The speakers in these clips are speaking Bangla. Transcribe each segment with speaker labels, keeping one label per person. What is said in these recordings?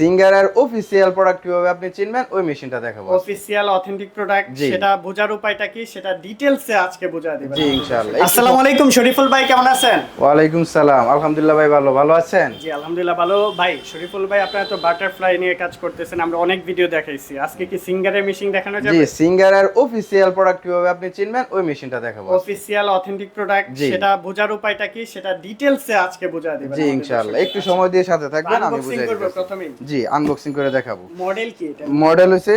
Speaker 1: সিঙ্গারের অফিসিয়াল প্রোডাক্ট কীভাবে আপনি চিনবেন ওই মেশিনটা দেখাবো
Speaker 2: অফিসিয়াল অথেন্টিক প্রোডাক্ট সেটা বোঝার উপায়টা কি? সেটা ডিটেলসে আজকে বোঝা দিবেন।
Speaker 1: জি ইনশাআল্লাহ।
Speaker 2: আসসালামু আলাইকুম শরীফুল ভাই কেমন আছেন?
Speaker 1: ওয়ালাইকুম সালাম। আলহামদুলিল্লাহ ভাই ভালো। ভালো আছেন?
Speaker 2: জি আলহামদুলিল্লাহ ভালো। ভাই শরীফুল ভাই আপনারা তো বাটারফ্লাই নিয়ে কাজ করতেছেন আমরা অনেক ভিডিও দেখাইছি। আজকে কি সিঙ্গারের মেশিন দেখানো যাবে
Speaker 1: জি
Speaker 2: যাবে?
Speaker 1: সিঙ্গারের অফিসিয়াল প্রোডাক্ট কীভাবে আপনি চিনবেন ওই মেশিনটা দেখাবো
Speaker 2: অফিসিয়াল অথেন্টিক প্রোডাক্ট সেটা বোঝার উপায়টা কি? সেটা ডিটেইলসে আজকে বোঝা দিবেন
Speaker 1: জি ইনশাআল্লাহ। একটু সময় দিয়ে সাথে থাকবেন আমি বুঝাই দিতেছি।
Speaker 2: প্রথমেই।
Speaker 1: জি আনবক্সিং করে দেখাবো।
Speaker 2: মডেল কি এটা?
Speaker 1: মডেল হইছে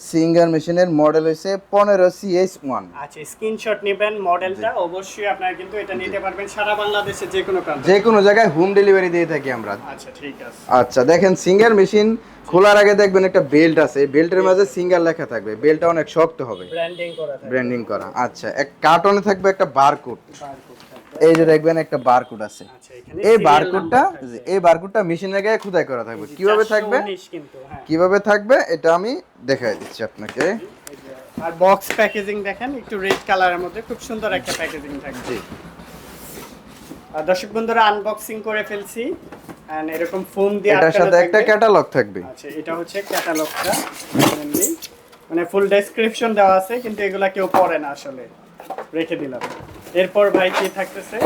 Speaker 1: সিঙ্গার মেশিনের মডেল হইছে পনেরো সিএস ওয়ান
Speaker 2: আচ্ছা স্ক্রিনশট নেবেন মডেলটা অবশ্যই আপনারা কিন্তু এটা নিতে পারবেন সারা বাংলাদেশে যে কোনো প্রান্তে
Speaker 1: যে কোনো জায়গায় হোম ডেলিভারি দিয়ে থাকি আমরা।
Speaker 2: আচ্ছা ঠিক আছে।
Speaker 1: আচ্ছা দেখেন সিঙ্গার মেশিন খোলার আগে দেখবেন একটা বেল্ট আছে। বেল্টের মাঝে সিঙ্গার লেখা থাকবে। বেল্টটা অনেক শক্ত হবে।
Speaker 2: ব্র্যান্ডিং করা
Speaker 1: ব্র্যান্ডিং করা। আচ্ছা এক কার্টনে থাকবে একটা বারকোড
Speaker 2: থাকবে।
Speaker 1: এই যে দেখবেন একটা বারকোড আছে।
Speaker 2: আচ্ছা
Speaker 1: এই বারকোডটা এই বারকোডটা মেশিনের গায়ে খোদাই করা থাকবে। কীভাবে থাকবে?
Speaker 2: 419 কিন্তু হ্যাঁ।
Speaker 1: কীভাবে থাকবে? এটা আমি দেখাই দিচ্ছি আপনাকে।
Speaker 2: আর বক্স প্যাকেজিং দেখেন একটু রেড কালারের মধ্যে খুব সুন্দর একটা প্যাকেজিং আর দর্শক বন্ধুরা আনবক্সিং করে ফেলছি। এন্ড এরকম ফোন দিয়ে
Speaker 1: এটার সাথে একটা ক্যাটালগ থাকবে।
Speaker 2: আচ্ছা এটা হচ্ছে ক্যাটালগটা মানে ফুল ডেসক্রিপশন দেওয়া আছে কিন্তু এগুলা কেউ পড়ে না আসলে। রেখে দিলাম। এরপর ভাই কি থাকতেছে?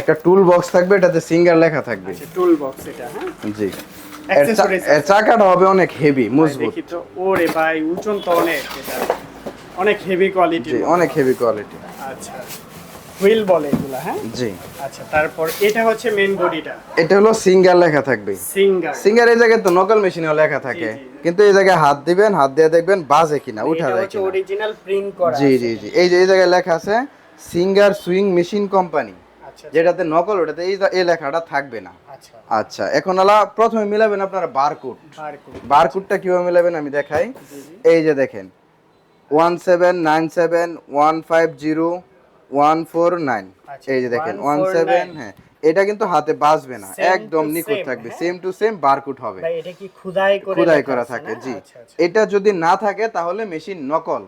Speaker 1: একটা টুল বক্স থাকবে এটাতে সিঙ্গার লেখা থাকবে।
Speaker 2: আচ্ছা টুল বক্স এটা হ্যাঁ?
Speaker 1: জি। এর চাকাটা হবে অনেক হেভি মজবুত।
Speaker 2: দেখি তো ওরে ভাই ওজন তো অনেক এটা। অনেক হেভি কোয়ালিটি
Speaker 1: অনেক হেভি কোয়ালিটি
Speaker 2: আচ্ছা। হুইল বলে এগুলা হ্যাঁ?
Speaker 1: জি।
Speaker 2: আচ্ছা তারপর এটা হচ্ছে মেইন বডিটা
Speaker 1: এটা হলো সিঙ্গার লেখা থাকবে।
Speaker 2: সিঙ্গার।
Speaker 1: সিঙ্গার এই জায়গায় তো নকল মেশিনেও লেখা থাকে। কিন্তু এই জায়গায় হাত দিবেন হাত দিয়ে দেখবেন বাজে কিনা উঠা
Speaker 2: এটা
Speaker 1: যায় কিনা।
Speaker 2: অরিজিনাল প্রিন্ট করা
Speaker 1: জি জি জি। এই যে এই জায়গায় লেখা আছে সিঙ্গার সুইং মেশিন কোম্পানি।
Speaker 2: আচ্ছা
Speaker 1: যেটাতে নকল ওটাতে এই এই লেখাটা থাকবে না।
Speaker 2: আচ্ছা।
Speaker 1: আচ্ছা এখন আলা প্রথমে মিলাবেন আপনারা বারকোড বারকোডটা কীভাবে মিলাবেন আমি দেখাই। এই যে দেখেন one seven nine seven one five zero one four nine.
Speaker 2: আচ্ছা,
Speaker 1: এই যে দেখেন
Speaker 2: 149
Speaker 1: ওয়ান সেভেন হ্যাঁ এটা কিন্তু হাতে বাজবে না একদম নিখুঁত থাকবে? সেম টু সেম বারকোড হবে।
Speaker 2: এটা কি খুদাই করে
Speaker 1: থাকে জি।
Speaker 2: আচ্ছা আচ্ছা।
Speaker 1: এটা যদি না থাকে তাহলে মেশিন নকল।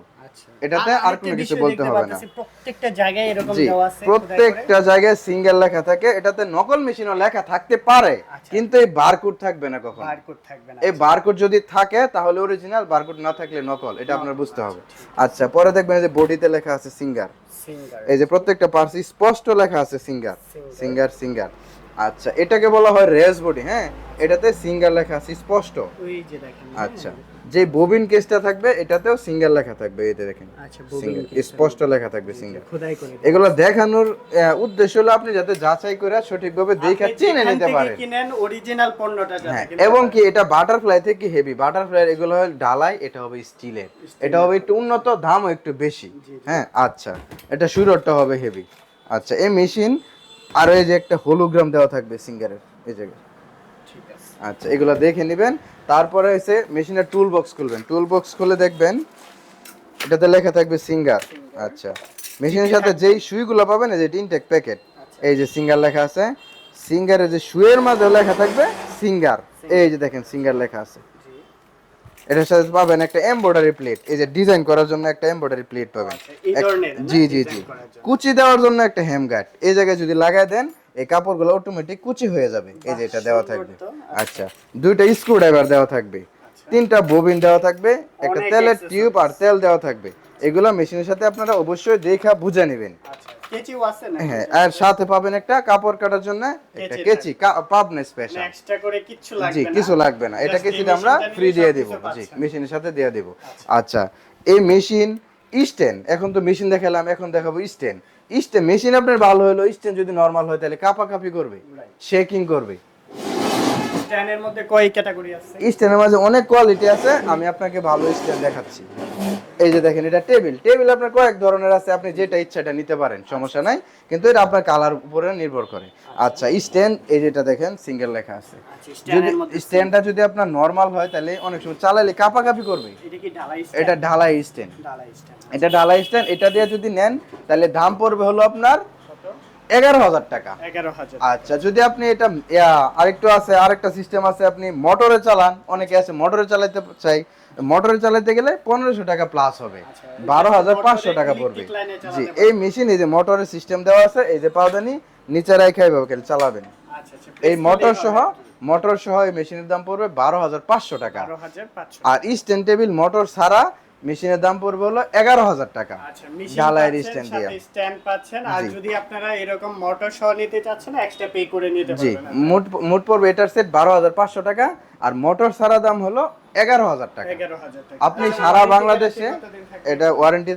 Speaker 1: এটাতে আর কোনো কিছু বলতে হবে না।
Speaker 2: প্রত্যেকটা জায়গায় এরকম দেওয়া আছে
Speaker 1: প্রত্যেকটা জায়গায় সিঙ্গেল লেখা থাকে এটাতে নকল মেশিনও লেখা থাকতে পারে
Speaker 2: আচ্ছা।
Speaker 1: কিন্তু এই বারকোড থাকবে না কখনো।
Speaker 2: বারকোড থাকবে না
Speaker 1: এই বারকোড যদি থাকে তাহলে অরিজিনাল বারকোড না থাকলে নকল এটা আপনার বুঝতে হবে। আচ্ছা পরে দেখবেন যে বডিতে লেখা আছে সিঙ্গার
Speaker 2: সিঙ্গার
Speaker 1: এই যে প্রত্যেকটা পার্টস স্পষ্ট লেখা আছে সিঙ্গার সিঙ্গার সিঙ্গার আচ্ছা এটাকে বলা হয় রেস বডি হ্যাঁ? এটাতে সিঙ্গার লেখা আছে স্পষ্ট।
Speaker 2: ওই যে দেখেন
Speaker 1: আচ্ছা যে ববিন কেসটা থাকবে এটাতেও সিঙ্গার লেখা থাকবে এতে দেখেন।
Speaker 2: আচ্ছা
Speaker 1: সিঙ্গার স্পষ্ট লেখা থাকবে
Speaker 2: করে
Speaker 1: এগুলো দেখানোর উদ্দেশ্য হলো আপনি যাতে যাচাই করে সঠিকভাবে দেখে চিনে নিতে পারেন।
Speaker 2: কিনেন অরিজিনাল পণ্যটা
Speaker 1: হ্যাঁ এবং কি এটা বাটারফ্লাই থেকে হেভি বাটারফ্লাই এগুলো হয় ডালাই এটা হবে স্টিলের। এটা হবে একটু উন্নত দামও একটু বেশি। হ্যাঁ আচ্ছা এটা সুরটটা হবে হেভি আচ্ছা এই মেশিন আর এই যে একটা হোলোগ্রাম দেওয়া থাকবে সিঙ্গারের এই জায়গায়। আচ্ছা এগুলো দেখে নেবেন। তারপরে এসে মেশিনের টুল বক্স খুলবেন। টুল বক্স খুলে দেখবেন এটাতে লেখা থাকবে সিঙ্গার আচ্ছা মেশিনের সাথে যেই সুইগুলো পাবেন এই যে ইনটেক প্যাকেট এই যে সিঙ্গার লেখা আছে। সিঙ্গারের যে সুয়ের মাঝে লেখা থাকবে সিঙ্গার এই যে দেখেন সিঙ্গার লেখা আছে। এটার সাথে পাবেন একটা এমব্রয়ডারি প্লেট এই যে ডিজাইন করার জন্য একটা এমব্রয়ডারি প্লেট পাবেন।
Speaker 2: আচ্ছা,
Speaker 1: জি জি জি। কুচি দেওয়ার জন্য একটা হেম গার্ড এই জায়গায় যদি লাগাই দেন এই কাপড়গুলো অটোমেটিক কুচি হয়ে যাবে। এই যে এটা দেওয়া থাকবে। আচ্ছা। দুইটা স্ক্রু ড্রাইভার দেওয়া থাকবে। তিনটা ববিন দেওয়া থাকবে। একটা তেলের টিউব আর তেল দেওয়া থাকবে। এগুলো মেশিনের সাথে আপনারা অবশ্যই দেখা বুঝে নেবেন।
Speaker 2: আচ্ছা। কেচিও আছে না?
Speaker 1: হ্যাঁ আর সাথে পাবেন একটা কাপড় কাটার জন্য একটা
Speaker 2: কেচি
Speaker 1: পাবনা স্পেশাল
Speaker 2: এক্সট্রা করে কিচ্ছু
Speaker 1: জি
Speaker 2: লাগবে না।
Speaker 1: কিছু লাগবে না। এটা কেচিটা আমরা ফ্রি দিয়ে দিব। জি মেশিনের সাথে দিয়ে দিব। আচ্ছা। এই মেশিন স্ট্যান্ড এখন তো মেশিন দেখালাম এখন দেখাবো স্ট্যান্ড স্ট্যান্ড মেশিন আপনার ভালো হলো স্ট্যান্ড যদি নরমাল হয় তাহলে কাপাকাপি করবে শেকিং করবে।
Speaker 2: স্ট্যান্ডের মধ্যে কয় ক্যাটাগরি আছে?
Speaker 1: স্ট্যান্ডের মাঝে অনেক কোয়ালিটি আছে আমি আপনাকে ভালো স্ট্যান্ড দেখাচ্ছি। এই যে দেখেন এটা টেবিল। টেবিল আপনার কয়েক ধরনের আছে আপনি যেটা ইচ্ছা এটা নিতে পারেন সমস্যা নাই। কিন্তু এটা আপনার কালার উপরে নির্ভর করে। আচ্ছা স্ট্যান্ড এই যেটা দেখেন সিঙ্গেল লেখা আছে।
Speaker 2: আচ্ছা
Speaker 1: যদি স্ট্যান্ডটা যদি আপনার নর্মাল হয় তাহলে অনেক সময় চালাইলে কাপাকাপি করবে।
Speaker 2: এটা কি ঢালাই
Speaker 1: এটা ঢালাই স্ট্যান্ড।
Speaker 2: স্ট্যান্ড
Speaker 1: এটা ঢালাই স্ট্যান্ড এটা দিয়ে যদি নেন তাহলে দাম পড়বে হলো আপনার এগারো হাজার টাকা।
Speaker 2: এগারো হাজার
Speaker 1: আচ্ছা যদি আপনি এটা আরেকটু আছে আরেকটা সিস্টেম আছে আপনি মোটরে চালান অনেকে আছে মোটরে চালাতে চাই মোটরে চালাতে গেলে পনেরোশো টাকা প্লাস হবে।
Speaker 2: আচ্ছা,
Speaker 1: বারো হাজার পাঁচশো টাকা পড়বে। জি এই মেশিন এই যে মোটরের সিস্টেম দেওয়া আছে এই যে পাউদানি নিচে রেখে চালাবেন।
Speaker 2: আচ্ছা আচ্ছা
Speaker 1: এই মোটর সহ মোটর সহ এই মেশিনের দাম পড়বে বারো হাজার পাঁচশো টাকা। আর স্ট্যান্ড টেবিল মোটর ছাড়া মেশিনের দাম পড়বে হলো এগারো হাজার টাকা। ঢালাইয়ের
Speaker 2: স্ট্যান্ড
Speaker 1: দিয়ে।
Speaker 2: স্ট্যান্ড পাচ্ছেন। আর যদি আপনারা এরকম মোটর সহ নিতে চাচ্ছেন এক্সট্রা পে করে নিতে
Speaker 1: জি
Speaker 2: পারবেন
Speaker 1: মোট মোট পড়বে এটার সেট বারো হাজার পাঁচশো টাকা। আর মোটর সারা দাম হলো এগারো হাজার টাকা। আপনি সারা বাংলাদেশে? এটা ওয়ারেন্টি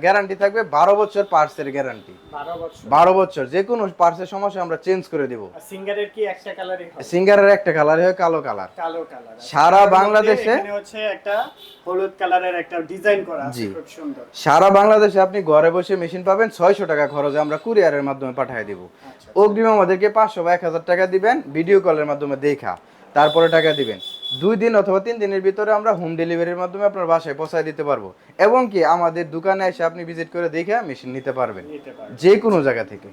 Speaker 1: গ্যারান্টি থাকবে বারো বছর পার্সের গ্যারান্টি
Speaker 2: বারো বছর।
Speaker 1: যে কোনো পার্সের সমস্যা আমরা চেঞ্জ করে দিব।
Speaker 2: সিঙ্গারের কি একটা কালারই
Speaker 1: সিঙ্গারের একটা কালার হয় কালো কালার
Speaker 2: কালো কালার
Speaker 1: সারা বাংলাদেশে-
Speaker 2: হচ্ছে একটা হলুদ কালারের একটা ডিজাইন করা আছে
Speaker 1: জি।
Speaker 2: খুব সুন্দর।
Speaker 1: সারা বাংলাদেশে আপনি ঘরে বসে মেশিন পাবেন ছয়শো টাকা খরচে আমরা কুরিয়ারের মাধ্যমে পাঠিয়ে দিব।
Speaker 2: আচ্ছা।
Speaker 1: অগ্রিম আমাদেরকে পাঁচশো বা এক হাজার টাকা দিবেন ভিডিও কলের মাধ্যমে দেখা। তারপরে টাকা দিবেন। দুই দিন অথবা তিন দিনের ভিতরে আমরা হোম ডেলিভারির মাধ্যমে আপনার বাসায় পৌঁছায় দিতে পারব। এবং কি আমাদের দোকানে এসে আপনি ভিজিট করে দেখে মেশিন নিতে পারবেন।
Speaker 2: নিতে পারবেন।
Speaker 1: যে কোনো জায়গা থেকে।